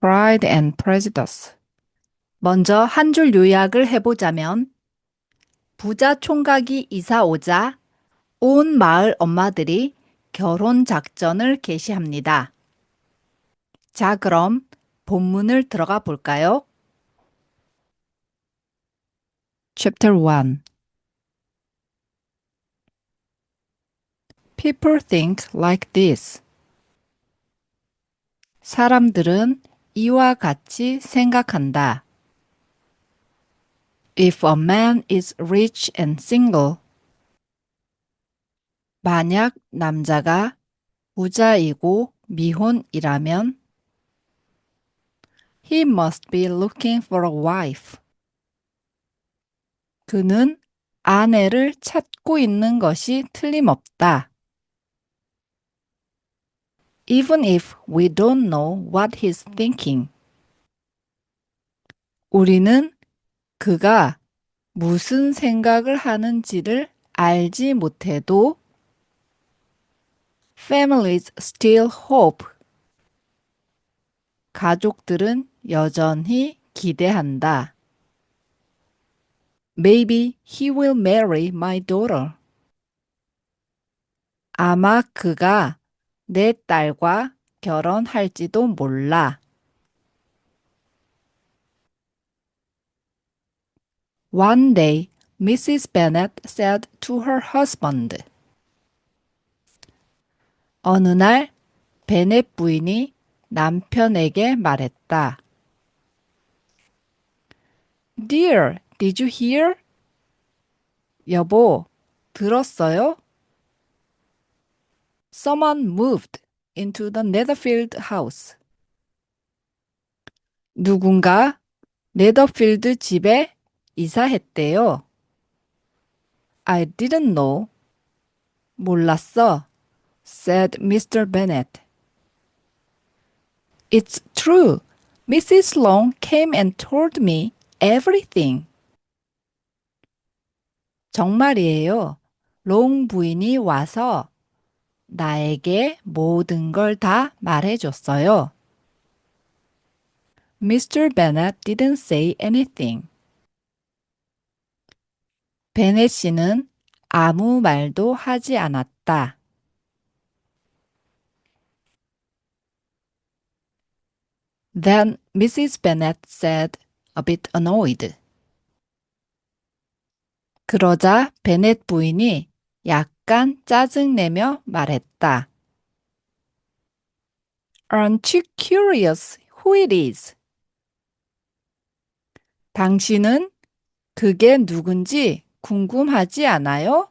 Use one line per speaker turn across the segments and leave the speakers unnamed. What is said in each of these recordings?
Pride and Prejudice. 먼저 한 줄 요약을 해보자면, 부자 총각이 이사 오자 온 마을 엄마들이 결혼 작전을 개시합니다. 자, 그럼 본문을 들어가 볼까요? Chapter 1 People think like this. 사람들은 이와 같이 생각한다. If a man is rich and single, 만약 남자가 부자이고 미혼이라면 he must be looking for a wife. 그는 아내를 찾고 있는 것이 틀림없다. Even if we don't know what he's thinking. 우리는 그가 무슨 생각을 하는지를 알지 못해도 families still hope. 가족들은 여전히 기대한다. Maybe he will marry my daughter. 아마 그가 내 딸과 결혼할지도 몰라. One day, Mrs. Bennet said to her husband. 어느 날, 베넷 부인이 남편에게 말했다. Dear, did you hear? 여보, 들었어요? Someone moved into the Netherfield house. 누군가 네더필드 집에 이사했대요. I didn't know. 몰랐어. said Mr. Bennet. It's true. Mrs. Long came and told me everything. 정말이에요. 롱 부인이 와서 나에게 모든 걸 다 말해줬어요. Mr. Bennet didn't say anything. 베넷 씨는 아무 말도 하지 않았다. Then Mrs. Bennet said, a bit annoyed. 그러자 베넷 부인이 약간 짜증내며 말했다. Aren't you curious who it is? 당신은 그게 누군지 궁금하지 않아요?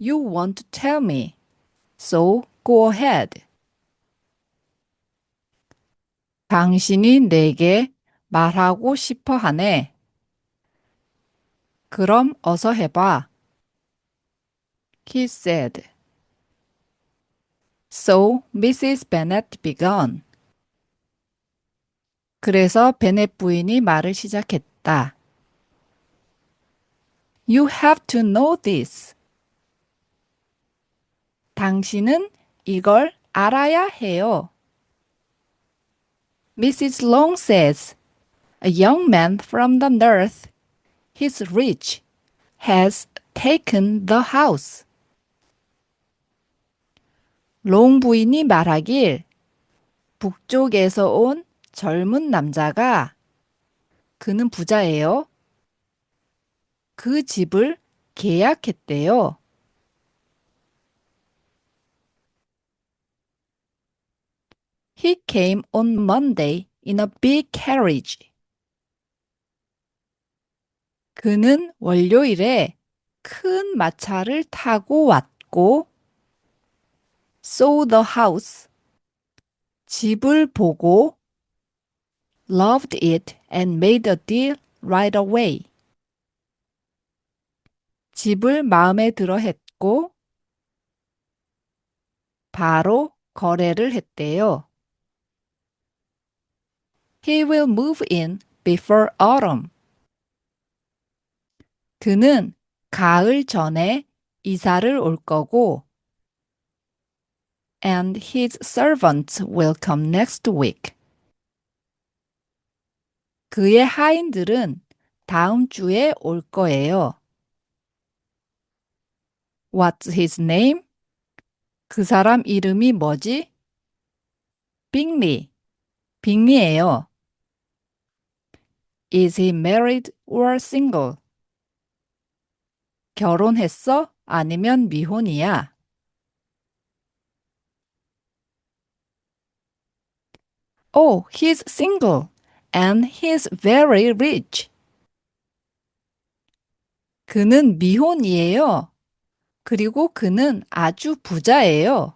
You want to tell me, so go ahead. 당신이 내게 말하고 싶어 하네. 그럼 어서 해봐. He said. So Mrs. Bennet began. 그래서 베넷 부인이 말을 시작했다. You have to know this. 당신은 이걸 알아야 해요. Mrs. Long says, a young man from the north, he's rich, has taken the house. 롱 부인이 말하길 북쪽에서 온 젊은 남자가 그는 부자예요. 그 집을 계약했대요. He came on Monday in a big carriage. 그는 월요일에 큰 마차를 타고 왔고 saw the house. 집을 보고 loved it and made a deal right away. 집을 마음에 들어 했고 바로 거래를 했대요. He will move in before autumn. 그는 가을 전에 이사를 올 거고 and his servants will come next week. 그의 하인들은 다음 주에 올 거예요. What's his name? 그 사람 이름이 뭐지? 빅리. 빅리예요. Is he married or single? 결혼했어? 아니면 미혼이야? Oh, he's single and he's very rich. 그는 미혼이에요. 그리고 그는 아주 부자예요.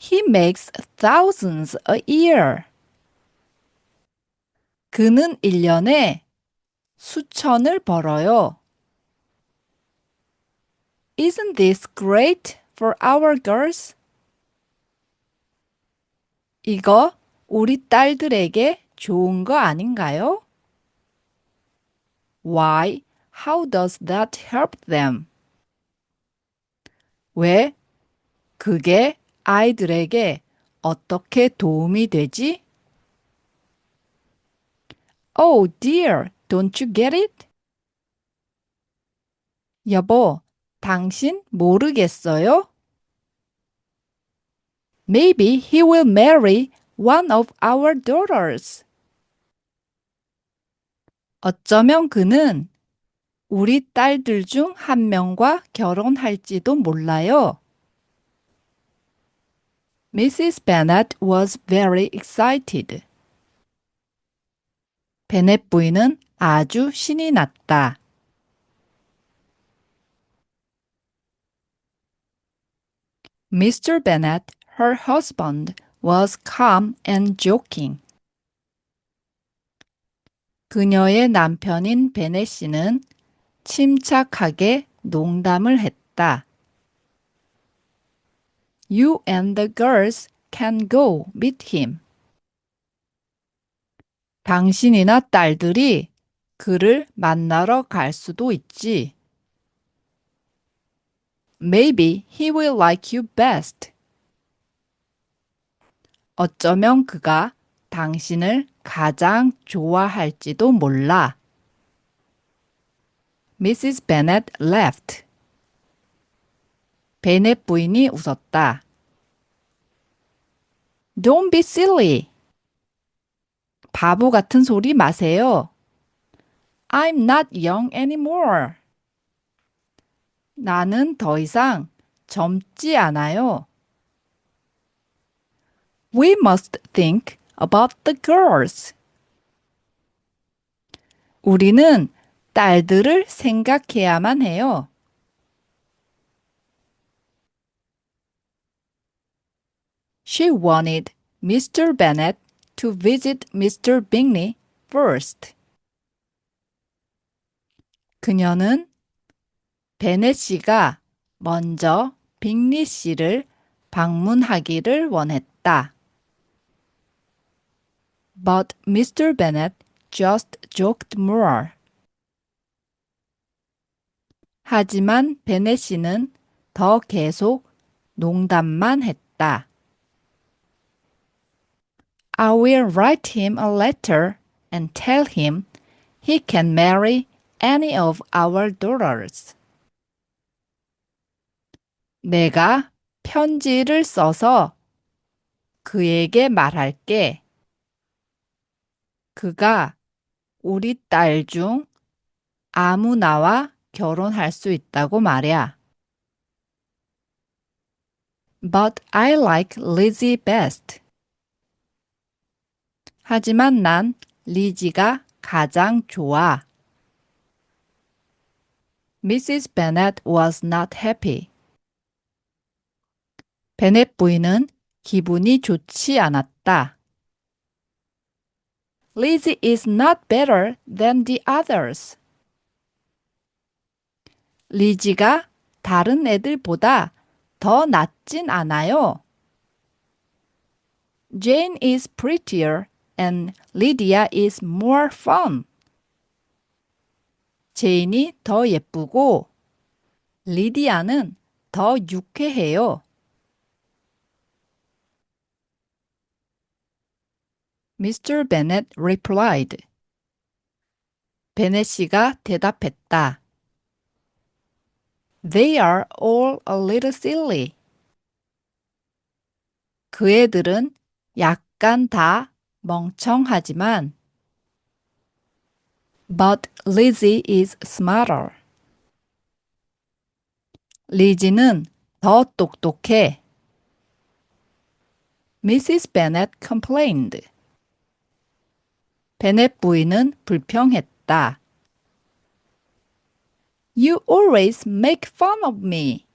He makes thousands a year. 그는 1년에 수천을 벌어요. Isn't this great for our girls? 이거 우리 딸들에게 좋은 거 아닌가요? Why? How does that help them? 왜? 그게 아이들에게 어떻게 도움이 되지? Oh dear, don't you get it? 여보, 당신 모르겠어요? Maybe he will marry one of our daughters. 어쩌면 그는 우리 딸들 중 한 명과 결혼할지도 몰라요. Mrs. Bennet was very excited. 베넷 부인은 아주 신이 났다. Mr. Bennet, her husband, was calm and joking. 그녀의 남편인 베넷 씨는 침착하게 농담을 했다. You and the girls can go meet him. 당신이나 딸들이 그를 만나러 갈 수도 있지. Maybe he will like you best. 어쩌면 그가 당신을 가장 좋아할지도 몰라. Mrs. Bennet laughed. 베넷 부인이 웃었다. Don't be silly. 바보 같은 소리 마세요. I'm not young anymore. 나는 더 이상 젊지 않아요. We must think about the girls. 우리는 딸들을 생각해야만 해요. She wanted Mr. Bennet to visit Mr. Bingley first. 그녀는 베넷 씨가 먼저 빅리 씨를 방문하기를 원했다. But Mr. Bennet just joked more. 하지만 베넷 씨는 더 계속 농담만 했다. I will write him a letter and tell him he can marry any of our daughters. 내가 편지를 써서 그에게 말할게. 그가 우리 딸 중 아무나와 결혼할 수 있다고 말이야. But I like Lizzie best. 하지만 난 리지가 가장 좋아. Mrs. Bennet was not happy. 베넷 부인은 기분이 좋지 않았다. Lizzie is not better than the others. 리지가 다른 애들보다 더 낫진 않아요. Jane is prettier and Lydia is more fun. 제인이 더 예쁘고 리디아는 더 유쾌해요. Mr. Bennet replied. 베넷 씨가 대답했다. They are all a little silly. 그 애들은 약간 다 멍청하지만 But Lizzie is smarter. 리지는 더 똑똑해. Mrs. Bennet complained. 베넷 부인은 불평했다. You always make fun of me.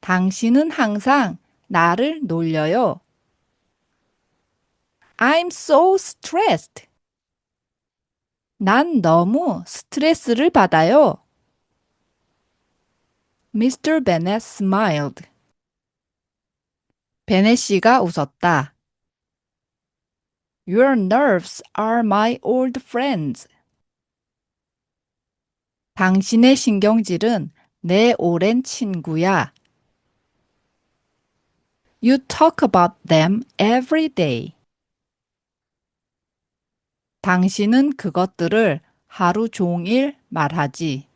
당신은 항상 나를 놀려요. I'm so stressed. 난 너무 스트레스를 받아요. Mr. Bennet smiled. 베넷 씨가 웃었다. Your nerves are my old friends. 당신의 신경질은 내 오랜 친구야. You talk about them every day. 당신은 그것들을 하루 종일 말하지.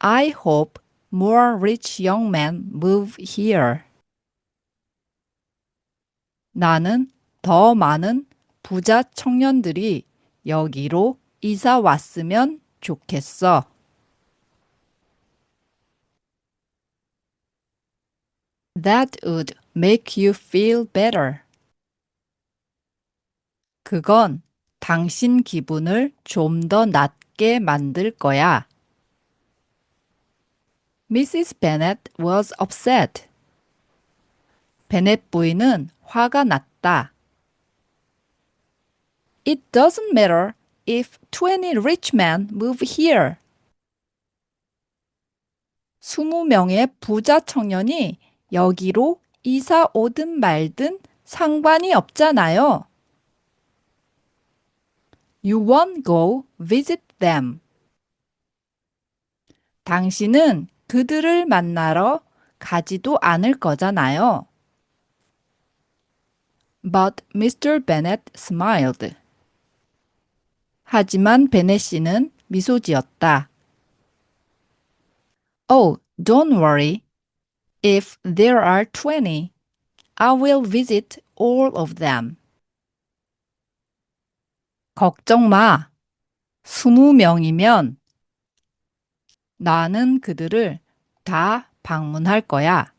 I hope more rich young men move here. 나는 더 많은 부자 청년들이 여기로 이사 왔으면 좋겠어. 그건 당신 기분을 좀 더 낫게 만들 거야. Mrs. Bennet was upset. 베넷 부인은 화가 났다. It doesn't matter if 20 rich men move here. 20명의 부자 청년이 여기로 이사 오든 말든 상관이 없잖아요. You won't go visit them. 당신은 그들을 만나러 가지도 않을 거잖아요. But Mr. Bennet smiled. 하지만 베넷 씨는 미소 지었다. Oh, don't worry. If there are 20, I will visit all of them. 걱정 마. 20명이면 나는 그들을 다 방문할 거야.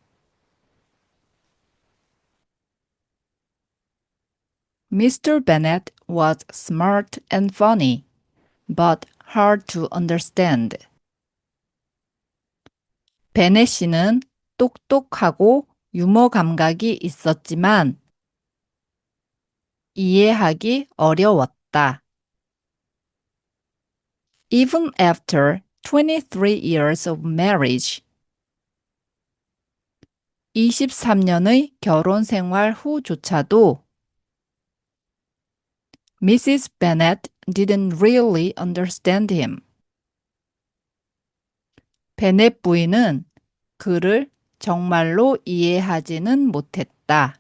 Mr. Bennet was smart and funny, but hard to understand. 베넷 씨는 똑똑하고 유머 감각이 있었지만 이해하기 어려웠다. Even after 23 years of marriage, 23년의 결혼 생활 후조차도 Mrs. Bennet didn't really understand him. 베넷 부인은 그를 정말로 이해하지는 못했다.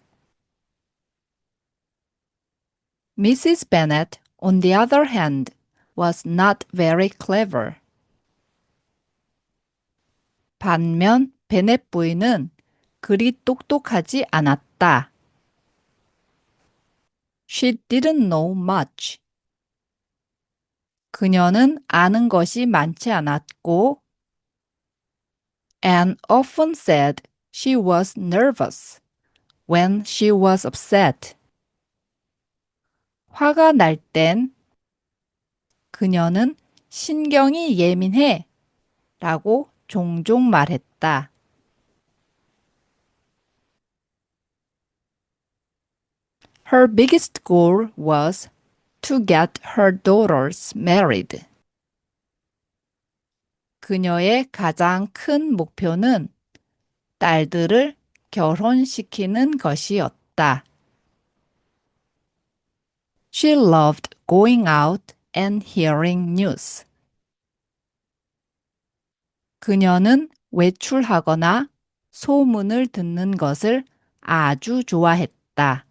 Mrs. Bennet, on the other hand, was not very clever. 반면 베넷 부인은 그리 똑똑하지 않았다. She didn't know much. 그녀는 아는 것이 많지 않았고 and often said she was nervous when she was upset. 화가 날 땐 그녀는 신경이 예민해 라고 종종 말했다. Her biggest goal was to get her daughters married. 그녀의 가장 큰 목표는 딸들을 결혼시키는 것이었다. She loved going out and hearing news. 그녀는 외출하거나 소문을 듣는 것을 아주 좋아했다.